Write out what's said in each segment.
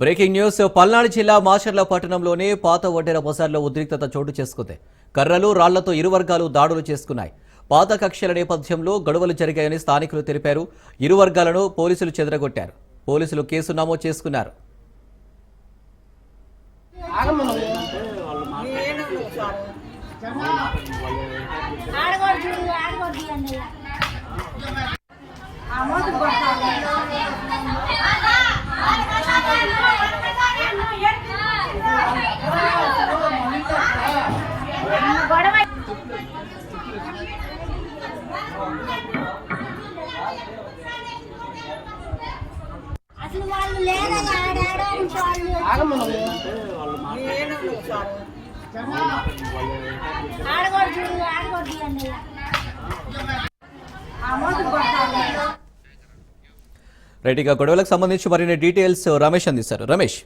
Breaking news. Palnadu జిల్లా మాచర్ల పట్టణంలోని పాత వడ్డెర బజార్లో ఉద్రిక్తత చోటు చేసుకుంది. కర్రలు రాళ్ళతో ఇరు వర్గాలు దాడులు చేసుకున్నాయి. పాత కక్షల నేపథ్యంలో గొడవలు జరిగాయని స్థానికులు తెలిపారు. ఇరు వర్గాలను పోలీసులు చెదరగొట్టారు. పోలీసులు కేసు నమోదు చేసుకున్నారు. ఆడగొడ్డు ఆడగొడ్డు అన్నయ్య. రైట్ గొడవలకు సంబంధించి మరిన్ని డీటెయిల్స్ రమేష్ అందిస్తారు. రమేష్.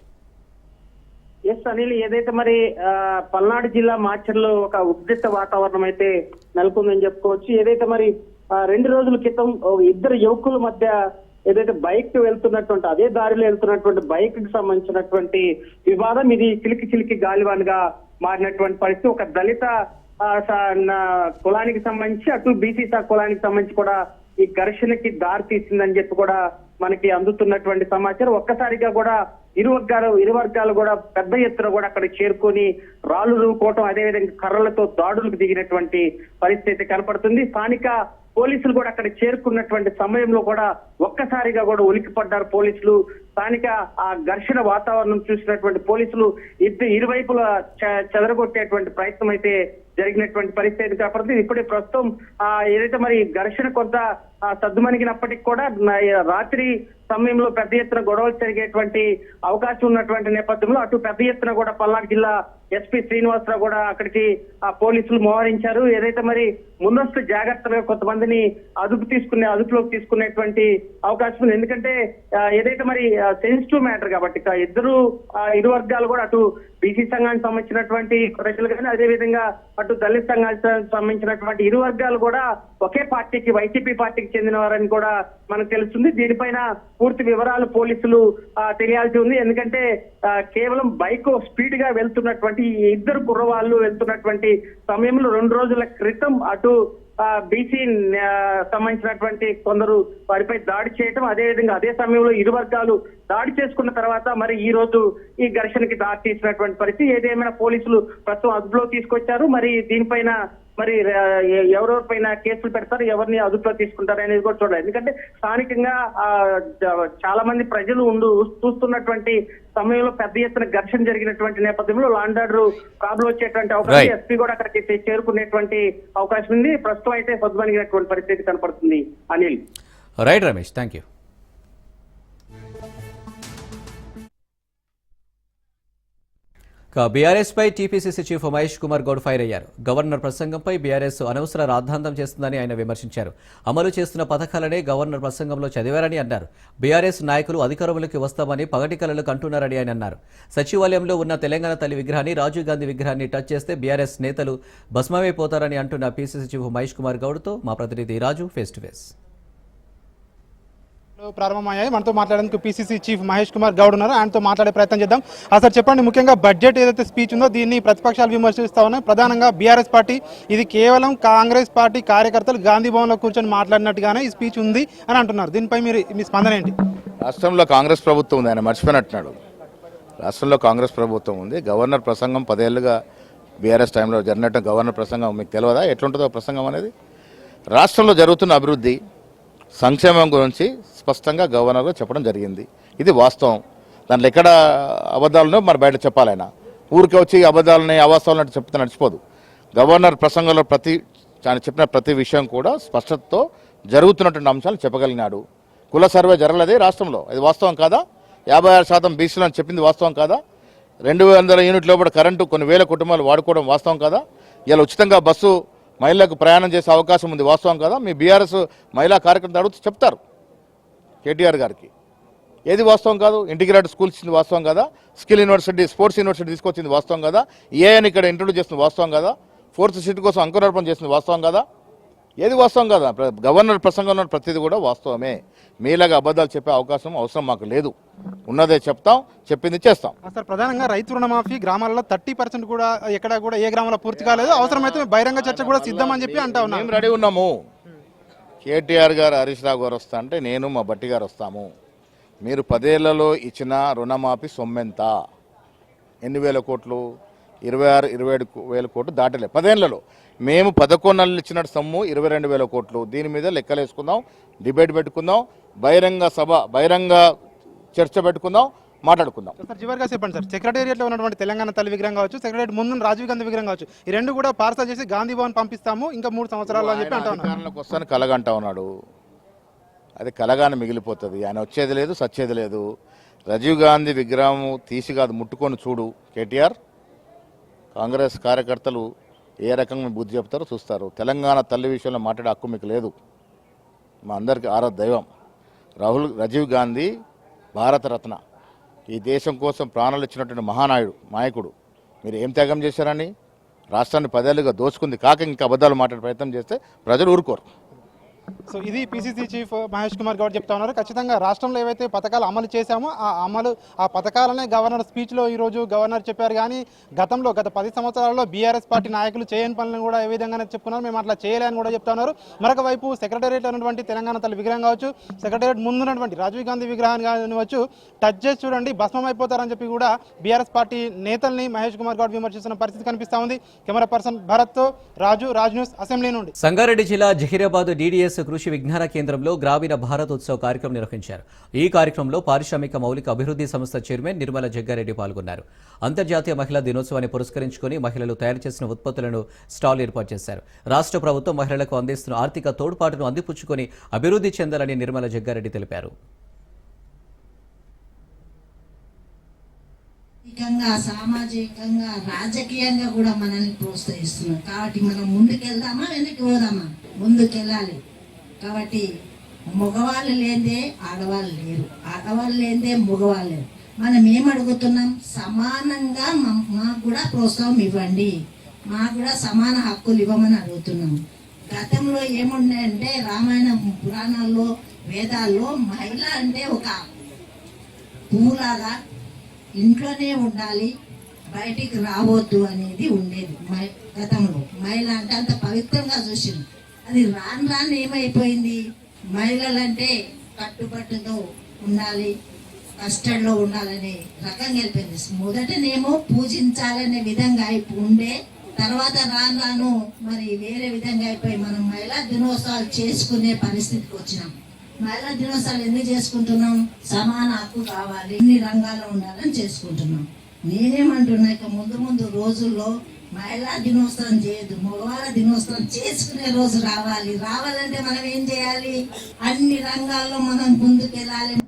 ఎస్ అనిల్ ఏదైతే మరి పల్నాడు జిల్లా మార్చర్లో ఒక ఉద్రిక్త వాతావరణం అయితే నెలకొందని చెప్పుకోవచ్చు. ఏదైతే మరి రెండు రోజుల క్రితం ఇద్దరు యువకుల మధ్య ఏదైతే బైక్ వెళ్తున్నటువంటి అదే దారిలో వెళ్తున్నటువంటి బైక్కి సంబంధించినటువంటి వివాదం ఇది చిలికి చిలికి గాలివాన్గా మారినటువంటి పరిస్థితి. ఒక దళిత స- కులానికి సంబంధించి అటు బీసీ కులానికి సంబంధించి కూడా ఈ ఘర్షణకి దారి తీసిందని చెప్పి కూడా మనకి అందుతున్నటువంటి సమాచారం. ఒక్కసారిగా కూడా ఇరు వర్గాలు ఇరు వర్గాలు కూడా పెద్ద ఎత్తున కూడా అక్కడ చేరుకొని రాళ్ళు రువ్వుకోవటం అదేవిధంగా కర్రలతో దాడులకు దిగినటువంటి పరిస్థితి కనపడుతుంది. స్థానిక పోలీసులు కూడా అక్కడ చేరుకున్నటువంటి సమయంలో కూడా ఒక్కసారిగా కూడా ఉలిక్కిపడ్డారు పోలీసులు. స్థానిక ఆ ఘర్షణ వాతావరణం చూసినటువంటి పోలీసులు ఇద్దరు ఇరువైపులా చెదరగొట్టేటువంటి ప్రయత్నం అయితే జరిగినటువంటి పరిస్థితి కనపడుతుంది ఇప్పుడే ప్రస్తుతం ఆ ఏదైతే మరి ఘర్షణ కొంత సర్దుమణిగినప్పటికి కూడా రాత్రి సమయంలో పెద్ద ఎత్తున గొడవలు జరిగేటువంటి అవకాశం ఉన్నటువంటి నేపథ్యంలో అటు పెద్ద ఎత్తున కూడా పల్నాడు జిల్లా ఎస్పీ శ్రీనివాసరావు కూడా అక్కడికి ఆ పోలీసులు మోహరించారు. ఏదైతే మరి ముందస్తు జాగ్రత్తగా కొంతమందిని అదుపు తీసుకునే అదుపులోకి తీసుకునేటువంటి అవకాశం ఉంది. ఎందుకంటే ఏదైతే మరి సెన్సిటివ్ మ్యాటర్ కాబట్టి ఇద్దరు ఆ, ఇరు వర్గాలు కూడా అటు బీసీ సంఘానికి సంబంధించినటువంటి ప్రజలు కానీ అదే విధంగా అటు దళిత సంఘానికి సంబంధించినటువంటి ఇరు వర్గాలు కూడా ఒకే పార్టీకి వైసీపీ పార్టీకి చెందిన వారని కూడా మనకు తెలుస్తుంది. దీనిపైన పూర్తి వివరాలు పోలీసులు తెలియాల్సి ఉంది. ఎందుకంటే కేవలం బైక్ స్పీడ్గా వెళ్తున్నటువంటి ఇద్దరు కుర్రవాళ్ళు వెళ్తున్నటువంటి సమయంలో రెండు రోజుల క్రితం అటు బీసీ సంబంధించినటువంటి కొందరు వారిపై దాడి చేయటం అదే విధంగా అదే సమయంలో ఇరు వర్గాలు దాడి చేసుకున్న తర్వాత మరి ఈ రోజు ఈ ఘర్షణకి దారి తీసినటువంటి పరిస్థితి. ఏదేమైనా పోలీసులు ప్రస్తుతం అదుపులో తీసుకొచ్చారు. మరి దీనిపైన మరి ఆ, ఎ- ఎవరెవరిపైన కేసులు పెడతారు ఎవరిని అదుపులో తీసుకుంటారు అనేది కూడా చూడాలి. ఎందుకంటే స్థానికంగా చాలా మంది ప్రజలు ఉండు చూస్తున్నటువంటి సమయంలో పెద్ద ఎత్తున ఘర్షణ జరిగినటువంటి నేపథ్యంలో లాండ్ ఆర్డర్ ప్రాబ్లం వచ్చేటువంటి అవకాశం. ఎస్పీ కూడా అక్కడికి చేరుకునేటువంటి అవకాశం ఉంది. ప్రస్తుతం అయితే పొద్దుమనిగినటువంటి పరిస్థితి కనపడుతుంది. Anil. Right Ramesh thank you BRS pi TPCC chief Mahesh Kumar Goud fire అయ్యారు. గవర్నర్ ప్రసంగంపై బీఆర్ఎస్ అనవసర రాద్ధాంతం చేస్తుందని ఆయన విమర్శించారు. అమలు చేస్తున్న పథకాలనే గవర్నర్ ప్రసంగంలో చదివారని అన్నారు. బీఆర్ఎస్ నాయకులు అధికారంలోకి వస్తామని పగటి కలలు కంటున్నారని ఆయన అన్నారు. సచివాలయంలో ఉన్న తెలంగాణ తల్లి విగ్రహాన్ని రాజీవ్ గాంధీ విగ్రహాన్ని టచ్ చేస్తే బీఆర్ఎస్ నేతలు భస్మమైపోతారని అంటున్న పీసీసీ చీఫ్ మహేష్ కుమార్ గౌడ్తో మా ప్రతినిధి రాజు ఫేస్ టు ఫేస్ ప్రారంభమయ్యాయి. మనతో మాట్లాడేందుకు పీసీసీ చీఫ్ మహేష్ కుమార్ గౌడ్ ఉన్నారు. ఆయనతో మాట్లాడే ప్రయత్నం చేద్దాం. అసలు చెప్పండి ముఖ్యంగా బడ్జెట్ ఏదైతే స్పీచ్ ఉందో దీన్ని ప్రతిపక్షాలు విమర్శిస్తా ఉన్నాయి. ప్రధానంగా బీఆర్ఎస్ పార్టీ ఇది కేవలం కాంగ్రెస్ పార్టీ కార్యకర్తలు గాంధీ భవన్లో కూర్చొని మాట్లాడినట్టుగానే ఈ స్పీచ్ ఉంది అని అంటున్నారు. దీనిపై మీరు మీ స్పందన ఏంటి? రాష్ట్రంలో కాంగ్రెస్ ప్రభుత్వం ఉంది ఆయన మర్చిపోయినట్టున్నాడు. రాష్ట్రంలో కాంగ్రెస్ ప్రభుత్వం ఉంది. గవర్నర్ ప్రసంగం పదేళ్ళుగా బీఆర్ఎస్ టైంలో జరిగినట్టు గవర్నర్ ప్రసంగం మీకు తెలియదా ఎట్లుంటుందో ప్రసంగం అనేది? రాష్ట్రంలో జరుగుతున్న అభివృద్ధి సంక్షేమం గురించి స్పష్టంగా గవర్నర్ చెప్పడం జరిగింది. ఇది వాస్తవం. దాంట్లో ఎక్కడ అబద్ధాలను మరి బయట చెప్పాలైనా ఊరికే వచ్చి అబద్ధాలని అవాస్తవాలను చెప్తే నడిచిపోదు. గవర్నర్ ప్రసంగంలో ప్రతి ఆయన చెప్పిన ప్రతి విషయం కూడా స్పష్టతతో జరుగుతున్నటువంటి అంశాలు చెప్పగలిగినాడు. కుల సర్వే జరగలేదే రాష్ట్రంలో. ఇది వాస్తవం కాదా? యాభై ఆరు శాతం బీసీలు అని చెప్పింది వాస్తవం కాదా? రెండు వందల యూనిట్ లోపల కరెంటు కొన్ని వేల కుటుంబాలు వాడుకోవడం వాస్తవం కాదా? ఇలా ఉచితంగా బస్సు మహిళలకు ప్రయాణం చేసే అవకాశం ఉంది. వాస్తవం కదా? మీ బీఆర్ఎస్ మహిళా కార్యక్రమం అడుగుతూ చెప్తారు కేటీఆర్ గారికి. ఏది వాస్తవం కాదు? ఇంటిగ్రేటెడ్ స్కూల్ ఇచ్చింది వాస్తవం కదా? స్కిల్ యూనివర్సిటీ స్పోర్ట్స్ యూనివర్సిటీ తీసుకొచ్చింది వాస్తవం కదా? ఏఐని ఇక్కడ ఇంట్రొడ్యూస్ చేస్తుంది వాస్తవం కదా? ఫోర్త్ సీట్ కోసం అంకురార్పణ చేసింది వాస్తవం కదా? ఏది వాస్తవం కదా. గవర్నర్ ప్రసంగంలో ఉన్న ప్రతిదీ కూడా వాస్తవమే. మీలాగా అబద్ధాలు చెప్పే అవకాశం అవసరం మాకు లేదు. ఉన్నదే చెప్తాం చెప్పింది చేస్తాం. సార్ ప్రధానంగా రైతు రుణమాఫీ గ్రామాలలో థర్టీ పర్సెంట్ కూడా ఎక్కడ కూడా ఏ గ్రామంలో పూర్తి కాలేదు. అవసరమైతే బహిరంగ చర్చ కూడా సిద్ధం అని చెప్పి అంటా ఉన్నారు మేము రెడీ ఉన్నాము. కేటీఆర్ గారు హరీష్ రావు గారు వస్తా అంటే నేను మా బట్టి గారు వస్తాము. మీరు పదేళ్ళలో ఇచ్చిన రుణమాఫీ సొమ్మెంత? ఎన్ని వేల కోట్లు? ఇరవై ఆరు ఇరవై ఏడు వేల కోట్లు దాటలే. పదేళ్ళలో. మేము పదకొండు నెలలు ఇచ్చిన సొమ్ము ఇరవై రెండు వేల కోట్లు. దీని మీద లెక్కలు వేసుకుందాం డిబేట్ పెట్టుకుందాం బహిరంగ సభ బహిరంగ చర్చ పెట్టుకుందాం మాట్లాడుకుందాం. సార్ చివరిగా చెప్పండి సార్ సెక్రటేరియట్లో ఉన్నటువంటి తెలంగాణ తల్లి విగ్రహం కావచ్చు సెక్రటేరియట్ ముందు రాజీవ్ గాంధీ విగ్రహం కావచ్చు ఈ రెండు కూడా పార్సల్ చేసి గాంధీ భవన్ పంపిస్తాము ఇంకా మూడు సంవత్సరాలు అని చెప్పి అంటా ఉన్నారు. అధికారంలోకి వస్తాను కలగంటా ఉన్నాడు. అది కలగానే మిగిలిపోతుంది. ఆయన వచ్చేది లేదు సచ్చేది లేదు. రాజీవ్ గాంధీ విగ్రహం తీసి కాదు ముట్టుకొని చూడు కేటీఆర్. కాంగ్రెస్ కార్యకర్తలు ఏ రకంగా బుద్ధి చెప్తారో చూస్తారు. తెలంగాణ తల్లి విషయంలో మాట్లాడే హక్కు మీకు లేదు. మా అందరికీ ఆరా దైవం. రాహుల్ రాజీవ్ గాంధీ భారతరత్న. ఈ దేశం కోసం ప్రాణాలు ఇచ్చినటువంటి మహానాయుడు నాయకుడు. మీరు ఏం త్యాగం చేశారని రాష్ట్రాన్ని పదేళ్ళుగా దోచుకుంది కాక ఇంకా అబద్ధాలు మాట్లాడే ప్రయత్నం చేస్తే ప్రజలు ఊరుకోరు. సో ఇది పిసిసి చీఫ్ మహేష్ కుమార్ గౌడ్ చెప్తా ఉన్నారు. ఖచ్చితంగా రాష్ట్రంలో ఏవైతే పథకాలు అమలు చేశామో ఆ అమలు ఆ పథకాలనే గవర్నర్ స్పీచ్లో ఈరోజు గవర్నర్ చెప్పారు కానీ గతంలో గత పది సంవత్సరాల్లో బీఆర్ఎస్ పార్టీ నాయకులు చేయని పనులను కూడా ఏ విధంగానే చెప్పుకున్నారు. మేము అట్లా చేయలేని కూడా చెప్తా ఉన్నారు. మరొక వైపు సెక్రటేరియట్ ఉన్నటువంటి తెలంగాణ తల్లి విగ్రహం కావచ్చు సెక్రటేరియట్ ముందున్నటువంటి రాజీవ్ గాంధీ విగ్రహాన్ని కానివచ్చు టచ్ చేసి చూడండి భస్మం అయిపోతారని చెప్పి కూడా బీఆర్ఎస్ పార్టీ నేతల్ని మహేష్ కుమార్ గౌడ్ విమర్శిస్తున్న పరిస్థితి కనిపిస్తా ఉంది. Camera person Bharat Raju Raj news assembly నుండి. సంగారెడ్డి జిల్లా జహీరాబాద్ డీడీఎస్ కృషి విజ్ఞాన కేంద్రంలో గ్రామీణ భారతోత్సవ కార్యక్రమం నిర్వహించారు. ఈ కార్యక్రమంలో పారిశ్రామిక మౌలిక అభివృద్ధి సంస్థ చైర్మన్ నిర్మల జగ్గారెడ్డి పాల్గొన్నారు. అంతర్జాతీయ మహిళా దినోత్సవాన్ని పురస్కరించుకుని మహిళలు తయారు చేసిన ఉత్పత్తులను స్టాల్ ఏర్పాటు చేశారు. రాష్ట్ర ప్రభుత్వం మహిళలకు అందిస్తున్న ఆర్థిక తోడ్పాటును అందిపుచ్చుకొని అభివృద్ధి చెందాలని నిర్మల జగ్గారెడ్డి తెలిపారు. ఆర్థికంగా సామాజికంగా రాజకీయంగా కూడా మనల్ని ప్రోత్సహిస్తున్నారు. కాబట్టి మనం ముందుకెళ్దామా వెనక్కి పోదామా? ముందుకెళ్ళాలి. కాబట్టి మగవాళ్ళు లేదే ఆడవాళ్ళు లేరు. ఆడవాళ్ళు లేదే మగవాళ్ళు లేరు. మనం ఏం అడుగుతున్నాం? సమానంగా మాకు కూడా ప్రోత్సాహం ఇవ్వండి. మాకు కూడా సమాన హక్కులు ఇవ్వమని అడుగుతున్నాం. గతంలో ఏముండే రామాయణ పురాణాల్లో వేదాల్లో మహిళ అంటే ఒక పువ్వులాగా ఇంట్లోనే ఉండాలి బయటికి రావద్దు అనేది ఉండేది మై గతంలో. మహిళ అంటే అంత పవిత్రంగా చూసింది. అది రాను రాను ఏమైపోయింది? మహిళలంటే కట్టుబట్టుతో ఉండాలి కష్టంలో ఉండాలనే రకంగా వెళ్ళిపోయింది మొదటనేమో పూజించాలనే విధంగా ఉండే తర్వాత రాను రాను మరి వేరే విధంగా అయిపోయి మనం మహిళా దినోత్సవాలు చేసుకునే పరిస్థితికి వచ్చినాం. మహిళా దినోత్సవాలు ఎందుకు చేసుకుంటున్నాం? సమాన హక్కు కావాలి ఇన్ని రంగాల్లో ఉండాలని చేసుకుంటున్నాం. నేనేమంటున్నా ఇక ముందు ముందు రోజుల్లో మహిళా దినోత్సవం చేయదు మగవాళ్ళ దినోత్సవం చేసుకునే రోజు రావాలి. రావాలంటే మనం ఏం చేయాలి? అన్ని రంగాల్లో మనం ముందుకెళ్ళాలి.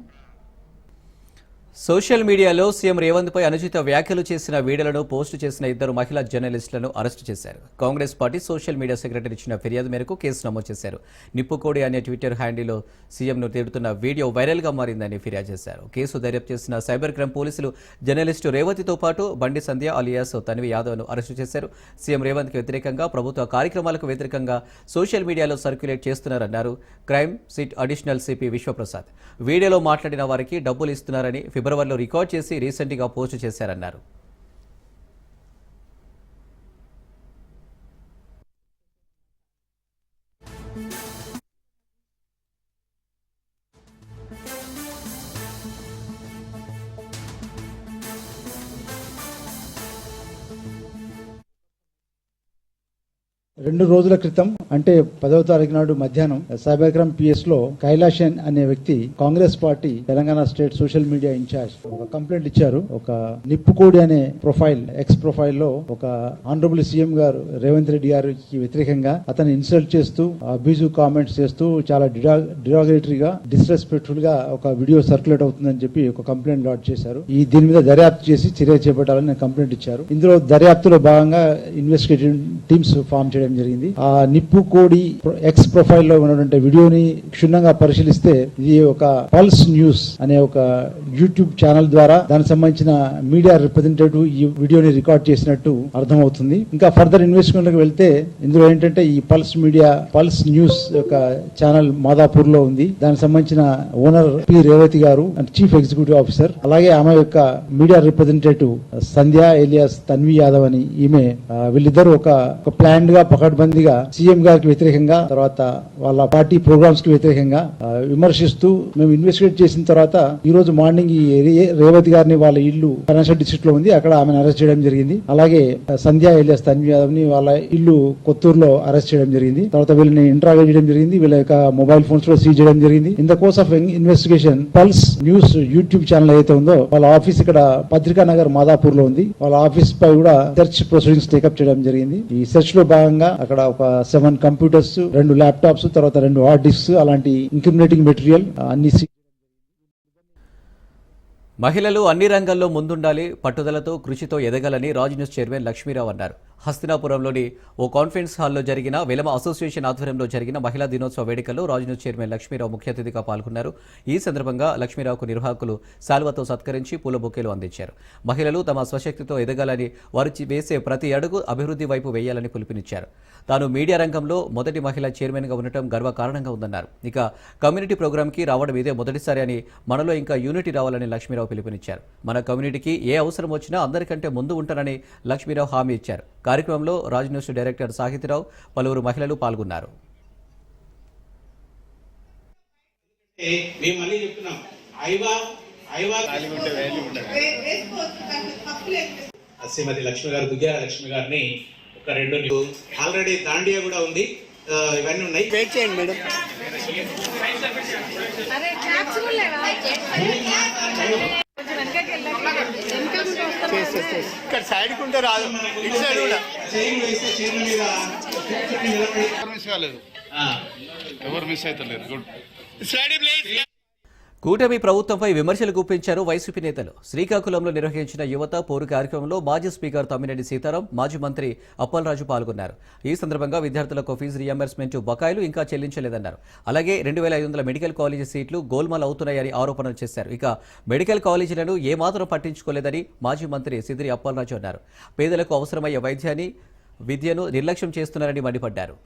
సోషల్ మీడియాలో సీఎం రేవంత్ పై అనుచిత వ్యాఖ్యలు చేసిన వీడియోలను పోస్టు చేసిన ఇద్దరు మహిళా జర్నలిస్టులను అరెస్టు చేశారు. Congress party social media secretary ఇచ్చిన ఫిర్యాదు మేరకు కేసు నమోదు చేశారు. నిప్పుకోడి అనే ట్విట్టర్ హ్యాండిల్లో సీఎంను తిడుతున్న వీడియో వైరల్గా మారిందని ఫిర్యాదు చేశారు. కేసు దర్యాప్తు చేసిన సైబర్ క్రైమ్ పోలీసులు జర్నలిస్టు రేవతితో పాటు బండి సంధ్య అలియాస్ తన్వి యాదవ్ను అరెస్టు చేశారు. సీఎం రేవంత్కి వ్యతిరేకంగా ప్రభుత్వ కార్యక్రమాలకు వ్యతిరేకంగా సోషల్ మీడియాలో circulate చేస్తున్నారన్నారు crime SIT additional CP Vishwaprasad. వీడియోలో మాట్లాడిన వారికి డబ్బులు ఇస్తున్నారని ఫిబ్రవరి ఫిబ్రవరిలో రికార్డ్ చేసి రీసెంట్గా పోస్ట్ చేశారన్నారు. రెండు రోజుల క్రితం అంటే పదవ తారీఖు నాడు మధ్యాహ్నం సైబర్ పిఎస్లో కైలాషన్ అనే వ్యక్తి Congress party Telangana state social media in charge ఒక కంప్లైంట్ ఇచ్చారు. ఒక నిప్పుకోడి అనే ప్రొఫైల్ ఎక్స్ ప్రొఫైల్లో ఒక ఆనరబుల్ సీఎం గారు రేవంత్ రెడ్డి గారికి వ్యతిరేకంగా అతను ఇన్సల్ట్ చేస్తూ అబ్యూజివ్ కామెంట్స్ చేస్తూ చాలా డిరాగరేటరీగా డిస్రెస్పెక్ట్ఫుల్గా ఒక వీడియో సర్క్యులేట్ అవుతుందని చెప్పి ఒక కంప్లైంట్ లాడ్ చేశారు. ఈ దీని మీద దర్యాప్తు చేసి చర్య చేపట్టాలని కంప్లైంట్ ఇచ్చారు. ఇందులో దర్యాప్తులో భాగంగా ఇన్వెస్టిగేటివ్ టీమ్స్ ఫామ్ చేయడం జరిగింది. ఆ నిప్పు కోడి ఎక్స్ ప్రొఫైల్లో ఉన్నటువంటి వీడియోని క్షుణ్ణంగా పరిశీలిస్తే ఇది ఒక పల్స్ న్యూస్ అనే ఒక యూట్యూబ్ ఛానల్ ద్వారా దానికి సంబంధించిన మీడియా రిప్రజెంటేటివ్ ఈ వీడియోని రికార్డ్ చేసినట్టు అర్థమవుతుంది. ఇంకా ఫర్దర్ ఇన్వెస్ట్మెంట్లోకి వెళ్తే ఇందులో ఏంటంటే ఈ పల్స్ మీడియా పల్స్ న్యూస్ యొక్క ఛానల్ మాదాపూర్లో ఉంది. దానికి సంబంధించిన ఓనర్ పి రేవతి గారు అండ్ చీఫ్ ఎగ్జిక్యూటివ్ ఆఫీసర్ అలాగే ఆమె యొక్క media representative Sandhya alias Tanvi Yadav అని ఈమె వీళ్ళిద్దరు వీళ్ళిద్దరూ ఒక ప్లాన్ ప్లాన్డ్గా పకడ్బందీగా సీఎం గారికి వ్యతిరేకంగా తర్వాత వాళ్ళ పార్టీ ప్రోగ్రామ్స్కి వ్యతిరేకంగా విమర్శిస్తూ మేము ఇన్వెస్టిగేట్ చేసిన తర్వాత ఈ రోజు మార్నింగ్ ఈ రేవతి గారిని వాళ్ళ ఇల్లు ఫైనాన్షియల్ డిస్ట్రిక్ట్లో ఉంది. అక్కడ ఆమెను అరెస్ట్ చేయడం జరిగింది. అలాగే సంధ్యా సంధ్య ఎలియాస్ తన్వి యాదవ్ని వాళ్ళ ఇల్లు కొత్తూరులో అరెస్ట్ చేయడం జరిగింది. తర్వాత వీళ్ళని ఇంటరాగేట్ చేయడం జరిగింది. వీళ్ళ యొక్క మొబైల్ ఫోన్స్లో సీజ్ చేయడం జరిగింది. In the course of investigation pulse news YouTube channel ఏదైతే ఉందో వాళ్ళ ఆఫీస్ ఇక్కడ పత్రికా నగర్ మాదాపూర్లో ఉంది. వాళ్ళ ఆఫీస్ పై కూడా సెర్చ్ ప్రొసీడింగ్స్ టేకప్ చేయడం జరిగింది. ఈ సెర్చ్లో భాగంగా అక్కడ ఒక సెవెన్ కంప్యూటర్స్ రెండు ల్యాప్టాప్స్ తర్వాత రెండు హార్డ్ డిస్క్ అలాంటి ఇంక్రిమినేటింగ్ మెటీరియల్ అన్ని మహిళలు అన్ని రంగాల్లో ముందుండాలి పట్టుదలతో కృషితో ఎదగాలని రాజ్ న్యూస్ చైర్మన్ లక్ష్మీరావు అన్నారు. హస్తినాపురంలోని ఓ కాన్ఫరెన్స్ హాల్లో జరిగిన వెలమ అసోసియేషన్ ఆధ్వర్యంలో జరిగిన మహిళా దినోత్సవ వేడుకల్లో రాజ్ చైర్మన్ లక్ష్మీరావు ముఖ్య అతిథిగా పాల్గొన్నారు. ఈ సందర్భంగా లక్ష్మీరావుకు నిర్వాహకులు శాల్వతో సత్కరించి పూల బొకేలు అందించారు. మహిళలు తమ స్వశక్తితో ఎదగాలని వారు వేసే ప్రతి అడుగు అభివృద్ధి వైపు వేయాలని పిలుపునిచ్చారు. తాను మీడియా రంగంలో మొదటి మహిళా చైర్మన్గా ఉండటం గర్వకారణంగా ఉందన్నారు. ఇక కమ్యూనిటీ ప్రోగ్రాంకి రావడం ఇదే మొదటిసారి అని మనలో ఇంకా యూనిటీ రావాలని లక్ష్మీరావు పిలుపునిచ్చారు. మన కమ్యూనిటీకి ఏ అవసరం వచ్చినా అందరికంటే ముందు ఉంటానని లక్ష్మీరావు హామీ ఇచ్చారు. కార్యక్రమంలో రాజ్ న్యూస్ డైరెక్టర్ సాహితిరావు పలువురు మహిళలు పాల్గొన్నారు. ఏ, మేము మళ్ళీ చెప్తున్నాం. ఐవా ఐవా శ్రీమతి లక్ష్మి గారు దుగ్గ్యాల లక్ష్మి గారిని ఒక రెండు ఆల్రెడీ దాండియా కూడా ఉంది. ఇవన్నీ ఉన్నాయి. వెయిట్ చేయండి మేడం. ఇక్కడ సైడ్ కుంటే రాదు. ఇటు సైడ్ కూడా. ఎవరు మిస్ అవుతలేరు గుడ్. స్టడీ ప్లీజ్ కూటమి ప్రభుత్వంపై విమర్శలు గుప్పించారు వైసీపీ నేతలు. శ్రీకాకుళంలో నిర్వహించిన యువత పోరు కార్యక్రమంలో మాజీ స్పీకర్ తమ్మినేని సీతారాం మాజీ మంత్రి అప్పలరాజు పాల్గొన్నారు. ఈ సందర్భంగా విద్యార్థులకు ఫీజు రియంబర్స్మెంట్ బకాయిలు ఇంకా చెల్లించలేదన్నారు. అలాగే రెండు వేల ఐదు వందల మెడికల్ కాలేజీ సీట్లు గోల్మాల్ అవుతున్నాయని ఆరోపణలు చేశారు. ఇక మెడికల్ కాలేజీలను ఏమాత్రం పట్టించుకోలేదని మాజీ మంత్రి సిదిరి అప్పలరాజు అన్నారు. పేదలకు అవసరమయ్యే వైద్యాన్ని విద్యను నిర్లక్ష్యం చేస్తున్నారని మండిపడ్డారు.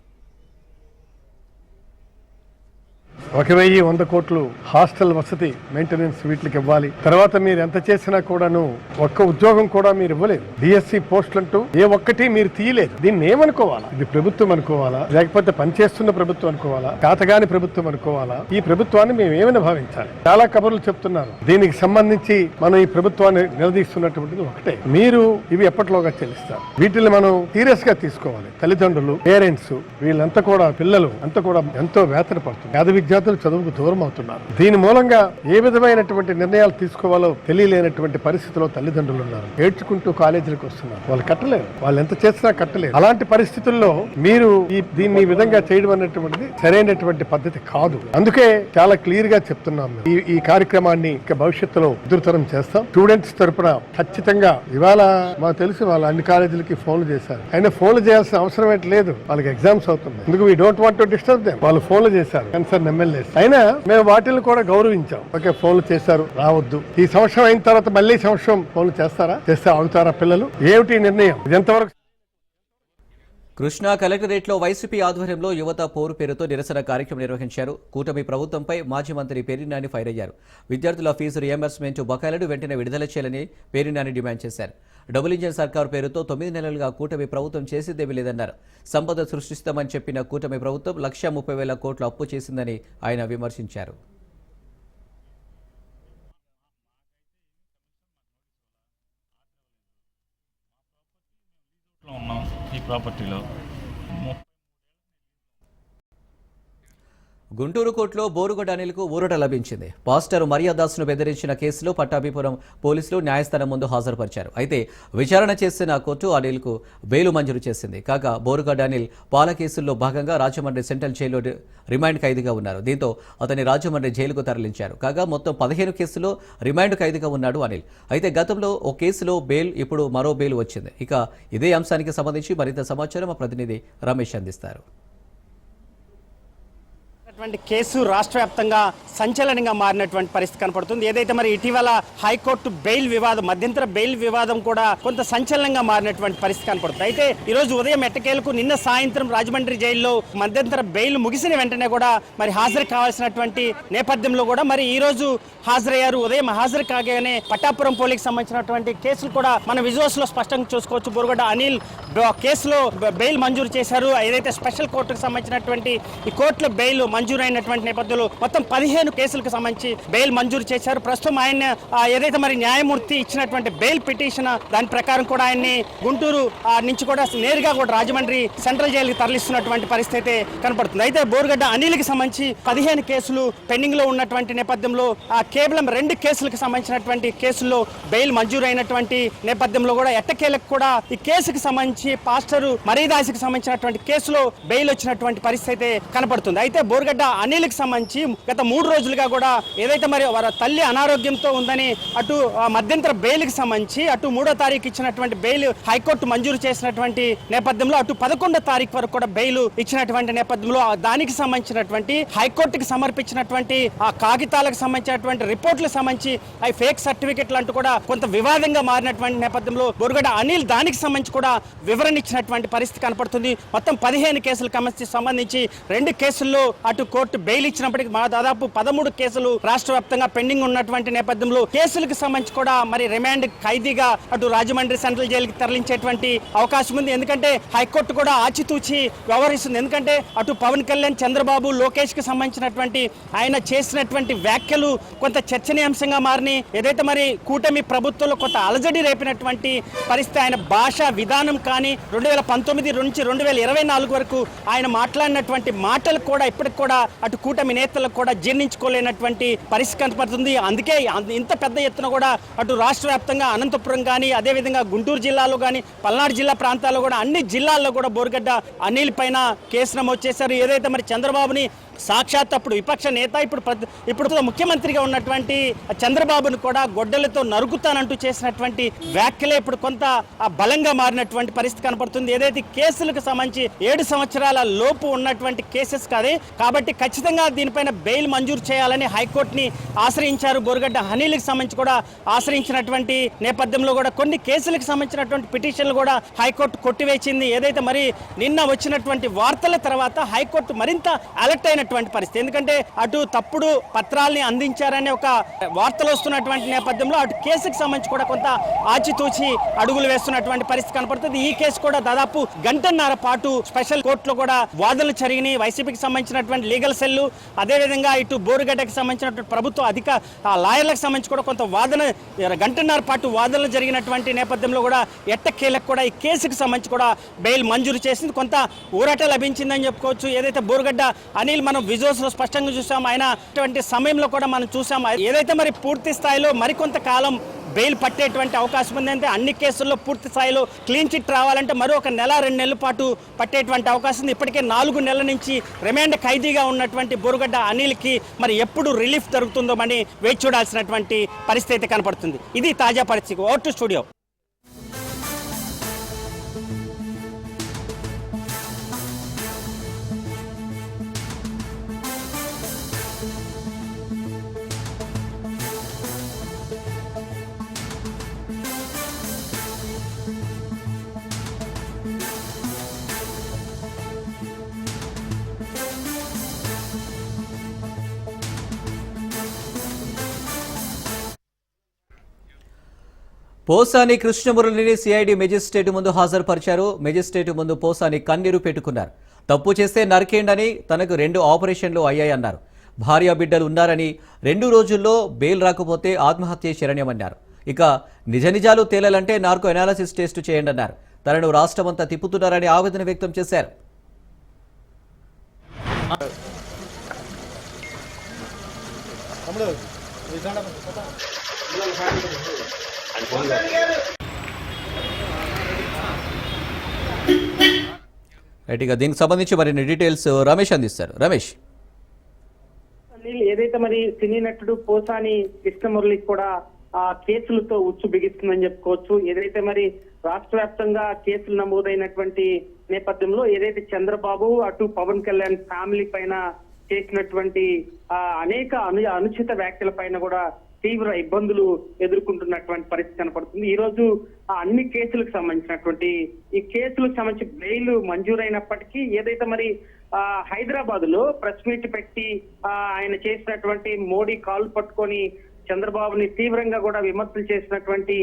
ఒక వెయ్యి వంద కోట్లు హాస్టల్ వసతి మెయింటెనెన్స్ వీటికి ఇవ్వాలి. తర్వాత మీరు ఎంత చేసినా కూడాను ఒక్క ఉద్యోగం కూడా మీరు ఇవ్వలేదు. డిఎస్సి పోస్టులు అంటూ ఏ ఒక్కటి మీరు తీయలేదు. దీన్ని ఏమనుకోవాలా? ఇది ప్రభుత్వం అనుకోవాలా? లేకపోతే పనిచేస్తున్న ప్రభుత్వం అనుకోవాలా? కాతగాని ప్రభుత్వం అనుకోవాలా? ఈ ప్రభుత్వాన్ని మేము ఏమైనా భావించాలి? చాలా కబుర్లు చెప్తున్నారు. దీనికి సంబంధించి మనం ఈ ప్రభుత్వాన్ని నిలదీస్తున్నటువంటిది ఒకటే. మీరు ఇవి ఎప్పటిలోగా చెల్లిస్తారు? వీటిని మనం సీరియస్గా తీసుకోవాలి. తల్లిదండ్రులు పేరెంట్స్ వీళ్ళంతా కూడా పిల్లలు అంతా కూడా ఎంతో వేతన పడుతుంది. పేద విద్యార్థులు చదువుకు దూరం అవుతున్నారు దీని మూలంగా ఏ విధమైనటువంటి నిర్ణయాలు తీసుకోవాలో తెలియలేనటువంటి పరిస్థితిలో తల్లిదండ్రులు ఉన్నారు. ఏడ్చుకుంటూ కాలేజీలకు వస్తున్నారు. వాళ్ళు కట్టలేరు. వాళ్ళు ఎంత చేసినా కట్టలేరు. అలాంటి పరిస్థితుల్లో మీరు ఈ దీన్ని విధంగా చేయడం అనేటువంటిది సరైనటువంటి పద్ధతి కాదు. అందుకే చాలా క్లియర్గా చెప్తున్నాం. ఈ ఈ కార్యక్రమాన్ని ఇక భవిష్యత్తులో ఉధృతరం చేస్తాం. స్టూడెంట్స్ తరపున ఖచ్చితంగా ఇవాళ మాకు తెలిసి వాళ్ళు అన్ని కాలేజీలకి ఫోన్లు చేశారు. అయినా ఫోన్లు చేయాల్సిన అవసరం ఏంటి? లేదు. వాళ్ళకి ఎగ్జామ్స్ అవుతుంది ఎందుకు we don't want to disturb them వాళ్ళు ఫోన్లు చేశారు. కన్సర్న్ లేదు అయినా మేము వాటిని కూడా గౌరవించాం. ఓకే ఫోన్లు చేశారు రావద్దు. ఈ సంవత్సరం అయిన తర్వాత మళ్ళీ సంవత్సరం ఫోన్లు చేస్తారా? చేస్తే ఆగుతారా పిల్లలు? ఏమిటి నిర్ణయం? ఇది ఎంతవరకు కృష్ణా కలెక్టరేట్లో వైసీపీ ఆధ్వర్యంలో యువత పోరు పేరుతో నిరసన కార్యక్రమం నిర్వహించారు. కూటమి ప్రభుత్వంపై మాజీ మంత్రి పేరినాని ఫైర్ అయ్యారు. విద్యార్థుల ఫీజు రియంబర్స్మెంట్ బకాయిలను వెంటనే విడుదల చేయాలని పేరినాని డిమాండ్ చేశారు. డబుల్ ఇంజన్ సర్కార్ పేరుతో తొమ్మిది నెలలుగా కూటమి ప్రభుత్వం చేసేదేమీ లేదన్నారు. సంపద సృష్టిస్తామని చెప్పిన కూటమి ప్రభుత్వం లక్ష ముప్పై వేల కోట్లు అప్పు చేసిందని ఆయన విమర్శించారు. ఉన్నాం ఈ ప్రాపర్టీలో. గుంటూరు కోర్టులో బోరుగడ్డ అనిల్కు ఊరట లభించింది. పాస్టర్ మర్యాదాస్ను బెదిరించిన కేసులో పట్టాభిపురం పోలీసులు న్యాయస్థానం ముందు హాజరుపరిచారు. అయితే విచారణ చేసిన కోర్టు అనిల్కు బెయిలు మంజూరు చేసింది. కాగా బోరుగడ్డ అనిల్ పాల కేసుల్లో భాగంగా రాజమండ్రి సెంట్రల్ జైల్లో రిమాండ్ ఖైదీగా ఉన్నారు. దీంతో అతని రాజమండ్రి జైలుకు తరలించారు. కాగా మొత్తం పదిహేను కేసుల్లో రిమాండ్ ఖైదీగా ఉన్నాడు అనిల్. అయితే గతంలో ఓ కేసులో బెయిల్ ఇప్పుడు మరో బెయిల్ వచ్చింది. ఇక ఇదే అంశానికి సంబంధించి మరింత సమాచారం మా ప్రతినిధి రమేష్ అందిస్తారు. ఉన్నటువంటి కేసు రాష్ట్ర వ్యాప్తంగా సంచలనంగా మారినటువంటి పరిస్థితి కనపడుతుంది. ఏదైతే మరి ఇటీవల హైకోర్టు బెయిల్ వివాదం మధ్యంతర బెయిల్ వివాదం కూడా కొంత సంచలనంగా మారినటువంటి పరిస్థితి కనపడుతుంది. అయితే ఈ రోజు ఉదయం ఎట్టకేలకు నిన్న సాయంత్రం రాజమండ్రి జైల్లో మధ్యంతర బెయిల్ ముగిసిన వెంటనే కూడా మరి హాజరు కావాల్సినటువంటి నేపథ్యంలో కూడా మరి ఈ రోజు హాజరయ్యారు. ఉదయం హాజరు కాగానే పట్టాపురం పోలీకి సంబంధించినటువంటి కేసులు కూడా మన విజువల్స్లో స్పష్టంగా చూసుకోవచ్చు. బోరుగడ్డ అనిల్ కేసులో బెయిల్ మంజూరు చేశారు. ఏదైతే స్పెషల్ కోర్టుకు సంబంధించినటువంటి ఈ కోర్టులో బెయిల్ మంజూరు మంజూరైనటువంటి నేపథ్యంలో మొత్తం పదిహేను కేసులకు సంబంధించి బెయిల్ మంజూరు చేశారు. ప్రస్తుతం ఆయన ఏదైతే మరి న్యాయమూర్తి ఇచ్చినటువంటి బెయిల్ పిటిషన్ దాని ప్రకారం కూడా ఆయన్ని గుంటూరు నుంచి కూడా నేరుగా కూడా రాజమండ్రి సెంట్రల్ జైలుకి తరలిస్తున్నటువంటి పరిస్థితి అయితే కనపడుతుంది. అయితే బోరుగడ్డ అనిల్కి సంబంధించి పదిహేను కేసులు పెండింగ్లో ఉన్నటువంటి నేపథ్యంలో ఆ కేవలం రెండు కేసులకు సంబంధించినటువంటి కేసుల్లో బెయిల్ మంజూరు అయినటువంటి నేపథ్యంలో కూడా ఎట్టకేలకు కూడా ఈ కేసుకు సంబంధించి పాస్టర్ మరీదాసికి సంబంధించినటువంటి కేసులో బెయిల్ వచ్చినటువంటి పరిస్థితి అయితే కనపడుతుంది. అయితే బోరుగడ్డ అనిల్కి సంబంధించి గత మూడు రోజులుగా కూడా ఏదైతే మరి వారి తల్లి అనారోగ్యంతో ఉందని అటు ఆ, మధ్యంతర బెయిల్కి సంబంధించి అటు మూడో తారీఖు ఇచ్చినటువంటి బెయిల్ హైకోర్టు మంజూరు చేసినటువంటి నేపథ్యంలో అటు పదకొండో తారీఖు వరకు కూడా బెయిల్ ఇచ్చినటువంటి నేపథ్యంలో దానికి సంబంధించినటువంటి హైకోర్టుకి సమర్పించినటువంటి ఆ కాగితాలకు సంబంధించినటువంటి రిపోర్ట్లకు సంబంధించి అవి ఫేక్ సర్టిఫికెట్లు అంటూ కూడా కొంత వివాదంగా మారినటువంటి నేపథ్యంలో బొరుగడ అనిల్ దానికి సంబంధించి కూడా వివరణ ఇచ్చినటువంటి పరిస్థితి కనపడుతుంది. మొత్తం పదిహేను కేసులకు సంబంధించి సంబంధించి రెండు కేసుల్లో అటు కోర్టు బెయిల్ ఇచ్చినప్పటికీ మా దాదాపు పదమూడు కేసులు రాష్ట్ర వ్యాప్తంగా పెండింగ్ ఉన్నటువంటి నేపథ్యంలో కేసులకు సంబంధించి కూడా మరి రిమాండ్ ఖైదీగా అటు రాజమండ్రి సెంట్రల్ జైలుకి తరలించేటువంటి అవకాశం ఉంది. ఎందుకంటే హైకోర్టు కూడా ఆచితూచి వ్యవహరిస్తుంది. ఎందుకంటే అటు పవన్ కళ్యాణ్ చంద్రబాబు లోకేష్కి సంబంధించినటువంటి ఆయన చేసినటువంటి వ్యాఖ్యలు కొంత చర్చనీయాంశంగా మారిని. ఏదైతే మరి కూటమి ప్రభుత్వంలో కొంత అలజడి రేపినటువంటి పరిస్థితి ఆయన భాష విధానం కానీ రెండు వేల పంతొమ్మిది నుంచి రెండు వేల ఇరవై నాలుగు వరకు ఆయన మాట్లాడినటువంటి మాటలు కూడా ఇప్పటికి కూడా అటు కూటమి నేతలకు కూడా జీర్ణించుకోలేనటువంటి పరిస్థితి కనపడుతుంది. అందుకే అంత- ఇంత పెద్ద ఎత్తున కూడా అటు రాష్ట్ర వ్యాప్తంగా అనంతపురం కానీ అదేవిధంగా గుంటూరు జిల్లాలో కానీ పల్నాడు జిల్లా ప్రాంతాల్లో కూడా అన్ని జిల్లాల్లో కూడా బోరుగడ్డ అనిల్ పైన కేసు నమోదు చేశారు. ఏదైతే మరి చంద్రబాబుని సాక్షాత్ అప్పుడు విపక్ష నేత ఇప్పుడు ఇప్పుడు ముఖ్యమంత్రిగా ఉన్నటువంటి చంద్రబాబును కూడా గొడ్డలతో నరుకుతానంటూ చేసినటువంటి వ్యాఖ్యలే ఇప్పుడు కొంత ఆ బలంగా మారినటువంటి పరిస్థితి కనపడుతుంది. ఏదైతే కేసులకు సంబంధించి ఏడు సంవత్సరాల లోపు ఉన్నటువంటి కేసెస్ కాదే కాబట్టి ఖచ్చితంగా దీనిపైన బెయిల్ మంజూరు చేయాలని హైకోర్టుని ఆశ్రయించారు. బోరుగడ్డ హనీలకు సంబంధించి కూడా ఆశ్రయించినటువంటి నేపథ్యంలో కూడా కొన్ని కేసులకు సంబంధించినటువంటి పిటిషన్లు కూడా హైకోర్టు కొట్టివేసింది. ఏదైతే మరి నిన్న వచ్చినటువంటి వార్తల తర్వాత హైకోర్టు మరింత అలర్ట్ ఉన్నటువంటి పరిస్థితి. ఎందుకంటే అటు తప్పుడు పత్రాల్ని అందించారనే ఒక వార్తలు వస్తున్నటువంటి నేపథ్యంలో అటు కేసుకు సంబంధించి కూడా కొంత ఆచితూచి అడుగులు వేస్తున్నటువంటి పరిస్థితి కనపడుతుంది. ఈ కేసు కూడా దాదాపు గంటన్నర పాటు స్పెషల్ కోర్టులో కూడా వాదనలు జరిగినాయి. వైసీపీకి సంబంధించినటువంటి లీగల్ సెల్లు అదేవిధంగా ఇటు బోరుగడ్డకి సంబంధించినటువంటి ప్రభుత్వ అధిక లాయర్లకు సంబంధించి కూడా కొంత వాదన గంటన్నర పాటు వాదనలు జరిగినటువంటి నేపథ్యంలో కూడా ఎట్టకేలకు కూడా ఈ కేసుకు సంబంధించి కూడా బెయిల్ మంజూరు చేసింది. కొంత ఊరట లభించిందని చెప్పుకోవచ్చు. ఏదైతే బోరుగడ్డ అనిల్ మనం విజువల్స్లో స్పష్టంగా చూసాం. ఆయన అటువంటి సమయంలో కూడా మనం చూసాం. ఏదైతే మరి పూర్తి స్థాయిలో మరికొంత కాలం బెయిల్ పట్టేటువంటి అవకాశం ఉంది అంటే అన్ని కేసుల్లో పూర్తి స్థాయిలో క్లీన్ చిట్ రావాలంటే మరో ఒక నెల రెండు నెలల పాటు పట్టేటువంటి అవకాశం ఉంది. ఇప్పటికే నాలుగు నెలల నుంచి రిమాండ్ ఖైదీగా ఉన్నటువంటి బోరుగడ్డ అనిల్కి మరి ఎప్పుడు రిలీఫ్ దొరుకుతుందో అని వేచి చూడాల్సినటువంటి పరిస్థితి అయితే కనపడుతుంది. ఇది తాజా పరిస్థితి. Over to studio. పోసాని కృష్ణమురళిని సిఐడి మెజిస్ట్రేట్ ముందు హాజరుపరిచారు. మెజిస్ట్రేట్ ముందు పోసాని కన్నీరు పెట్టుకున్నారు. తప్పు చేస్తే నరికేండని తనకు రెండు ఆపరేషన్లు అయ్యాయన్నారు. భార్య బిడ్డలు ఉన్నారని రెండు రోజుల్లో బెయిల్ రాకపోతే ఆత్మహత్య శరణ్యమన్నారు. ఇక నిజ నిజాలు తేలాలంటే నార్కో ఎనాలసిస్ టెస్ట్ చేయండి అన్నారు తనను రాష్ట్రమంతా తిప్పుతున్నారని ఆవేదన వ్యక్తం చేశారు. రైట్ ఇక దీనికి సంబంధించి మరిన్ని డీటెయిల్స్ uh, రమేష్ అందిస్తారు. రమేష్. ఏదైతే మరి సినీ నటుడు పోసాని కృష్ణమురళి కూడా ఆ కేసులతో ఉచ్చు బిగిస్తుందని చెప్పుకోవచ్చు. ఏదైతే మరి రాష్ట్ర వ్యాప్తంగా కేసులు నమోదైనటువంటి నేపథ్యంలో ఏదైతే చంద్రబాబు అటు పవన్ కళ్యాణ్ ఫ్యామిలీ పైన చేసినటువంటి అనేక అను అనుచిత వ్యాఖ్యల పైన కూడా తీవ్ర ఇబ్బందులు ఎదుర్కొంటున్నటువంటి పరిస్థితి కనపడుతుంది. ఈ రోజు ఆ అన్ని కేసులకు సంబంధించినటువంటి ఈ కేసులకు సంబంధించి బెయిల్ మంజూరైనప్పటికీ ఏదైతే మరి ఆ హైదరాబాద్లో ప్రెస్ మీట్ పెట్టి ఆ ఆయన చేసినటువంటి మోడీ కాళ్ళు పట్టుకొని చంద్రబాబుని తీవ్రంగా కూడా విమర్శలు చేసినటువంటి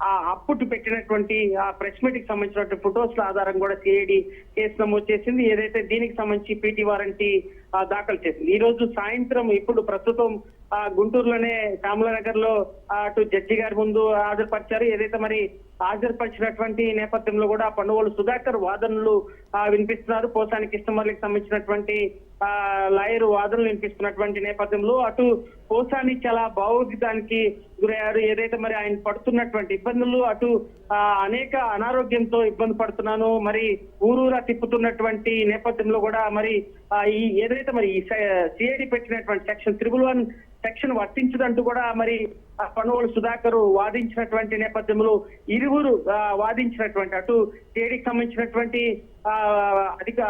ఆ అప్పుడు పెట్టినటువంటి ఆ ప్రెస్ మీట్కి సంబంధించినటువంటి ఫొటోస్ ఆధారం కూడా సిఐడి కేసు నమోదు చేసింది. ఏదైతే దీనికి సంబంధించి పీటీ వారంటీ ఆ, దాఖలు చేసింది. ఈ రోజు సాయంత్రం ఇప్పుడు ప్రస్తుతం గుంటూరులోనే శ్యామలనగర్లో అటు జడ్జి గారి ముందు హాజరుపరిచారు. ఏదైతే మరి హాజరుపరిచినటువంటి నేపథ్యంలో కూడా పండుగలు సుధాకర్ వాదనలు వినిపిస్తున్నారు. పోసాని కృష్ణమల్లికి సంబంధించినటువంటి ఆ లాయర్ వాదనలు వినిపిస్తున్నటువంటి నేపథ్యంలో అటు పోసాని చాలా భావోద్వేగానికి గురయ్యారు. ఏదైతే మరి ఆయన పడుతున్నటువంటి ఇబ్బందులు అటు ఆ, అనేక అనారోగ్యంతో ఇబ్బంది పడుతున్నాను మరి ఊరూరా తిప్పుతున్నటువంటి నేపథ్యంలో కూడా మరి ఆ, ఈ ఏదైతే మరి ఈ సిఐడి పెట్టినటువంటి సెక్షన్ త్రిబుల్ వన్ సెక్షన్ వర్తించదంటూ కూడా మరి పనుగోలు సుధాకర్ వాదించినటువంటి నేపథ్యంలో ఇరువురు వాదించినటువంటి అటు సిఐడికి సంబంధించినటువంటి అధిక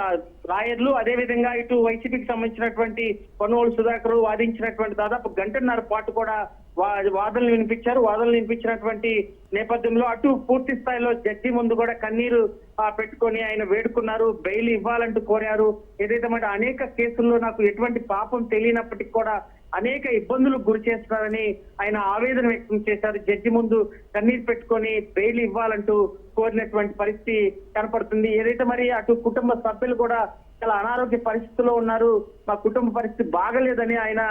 లాయర్లు అదే విధంగా ఇటు వైసీపీకి సంబంధించినటువంటి పనుగోలు సుధాకర్ వాదించినటువంటి దాదాపు గంటన్నర పాటు కూడా వా- వాదనలు వినిపించారు. వాదనలు వినిపించినటువంటి నేపథ్యంలో అటు పూర్తి స్థాయిలో జడ్జి ముందు కూడా కన్నీరు పెట్టుకొని ఆయన వేడుకున్నారు. బెయిల్ ఇవ్వాలంటూ కోరారు. ఏదైతే మరి అనేక కేసుల్లో నాకు ఎటువంటి పాపం తెలియనప్పటికీ కూడా అనేక ఇబ్బందులకు గురి చేస్తున్నారని ఆయన ఆవేదన వ్యక్తం చేశారు. జడ్జి ముందు కన్నీరు పెట్టుకొని బెయిల్ ఇవ్వాలంటూ కోరినటువంటి పరిస్థితి కనపడుతుంది. ఏదైతే మరి అటు కుటుంబ సభ్యులు కూడా చాలా అనారోగ్య పరిస్థితిలో ఉన్నారు మా కుటుంబ పరిస్థితి బాగలేదని ఆయన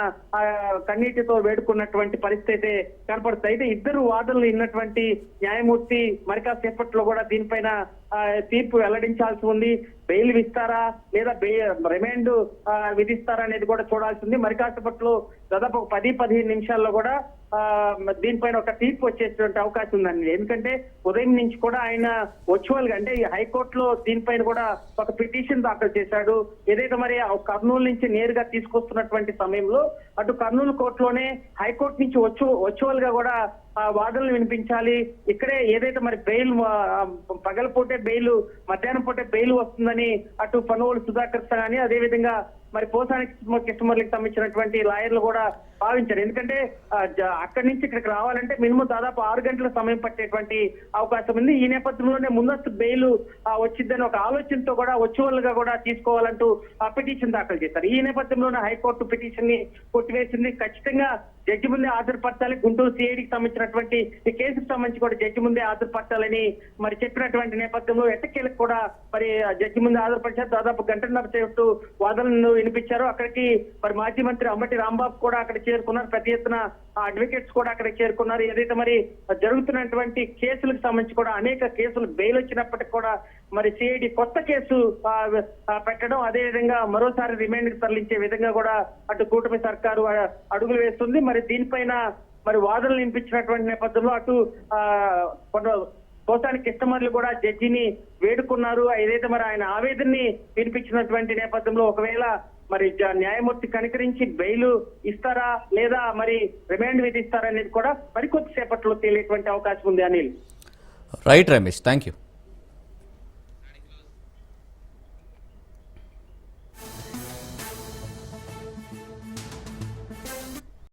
కన్నీటితో వేడుకున్నటువంటి పరిస్థితి అయితే కనపడుతుంది. అయితే ఇద్దరు వాదనలు విన్నటువంటి న్యాయమూర్తి మరికా సేపట్లో కూడా దీనిపైన తీర్పు వెల్లడించాల్సి ఉంది. బెయిల్ ఇస్తారా లేదా రిమైండ్ విధిస్తారా అనేది కూడా చూడాల్సి ఉంది. మరి కాసేపట్లో దాదాపు ఒక పది పదిహేను నిమిషాల్లో కూడా దీనిపైన ఒక తీర్పు వచ్చేటువంటి అవకాశం ఉందండి. ఎందుకంటే ఉదయం నుంచి కూడా ఆయన వర్చువల్గా అంటే ఈ హైకోర్టులో దీనిపైన కూడా ఒక పిటిషన్ దాఖలు చేశాడు. ఏదైతే మరి ఆ కర్నూలు నుంచి నేరుగా తీసుకొస్తున్నటువంటి సమయంలో అటు కర్నూలు కోర్టులోనే హైకోర్టు నుంచి వచ్చు వర్చువల్గా కూడా ఆ వాదనలు వినిపించాలి. ఇక్కడే ఏదైతే మరి బెయిల్ పగలపూటే బెయిల్ మధ్యాహ్నం పూటే బెయిల్ వస్తుందని అటు పనుగోలు సుధాకర్ కానీ అదేవిధంగా మరి పోసానికి కస్టమర్లకు సంబంధించినటువంటి లాయర్లు కూడా భావించారు. ఎందుకంటే అక్కడి నుంచి ఇక్కడికి రావాలంటే మినిమం దాదాపు ఆరు గంటల సమయం పట్టేటువంటి అవకాశం ఉంది. ఈ నేపథ్యంలోనే ముందస్తు బెయిల్ వచ్చిందని ఒక ఆలోచనతో కూడా వర్చువల్గా కూడా తీసుకోవాలంటూ ఆ పిటిషన్ దాఖలు చేశారు. ఈ నేపథ్యంలోనే హైకోర్టు పిటిషన్ని కొట్టివేసింది. ఖచ్చితంగా జడ్జి ముందే హాజరుపరచాలి. గుంటూరు సిఐడికి సంబంధించినటువంటి ఈ కేసుకు సంబంధించి కూడా జడ్జి ముందే హాజరుపరచాలని మరి చెప్పినటువంటి నేపథ్యంలో ఎట్టకేలకు కూడా మరి జడ్జి ముందే హాజరుపరిచారు. దాదాపు గంటన్నర సేపు వాదనలు వినిపించారు. అక్కడికి మరి మాజీ మంత్రి అంబటి రాంబాబు కూడా అక్కడ చేరుకున్నారు. పెద్ద ఎత్తున అడ్వకేట్స్ కూడా అక్కడ చేరుకున్నారు. ఏదైతే మరి జరుగుతున్నటువంటి కేసులకు సంబంధించి కూడా అనేక కేసులు బెయిల్ వచ్చినప్పటికీ కూడా మరి సిఐడి కొత్త కేసు పెట్టడం అదే విధంగా మరోసారి రిమైండ్కి తరలించే విధంగా కూడా అటు కూటమి సర్కారు అడుగులు వేస్తుంది. మరి దీనిపైన మరి వాదనలు వినిపించినటువంటి నేపథ్యంలో అటు కోసాని కొంత కూడా జడ్జిని వేడుకున్నారు. ఏదైతే మరి ఆయన ఆవేదనని వినిపించినటువంటి నేపథ్యంలో ఒకవేళ మరి న్యాయమూర్తి కనికరించి బెయిల్ ఇస్తారా లేదా మరి రిమాండ్ విధిస్తారా అనేది కూడా మరికొద్ది సేపట్లో తేలేటువంటి అవకాశం ఉంది Anil. Right Ramesh thank you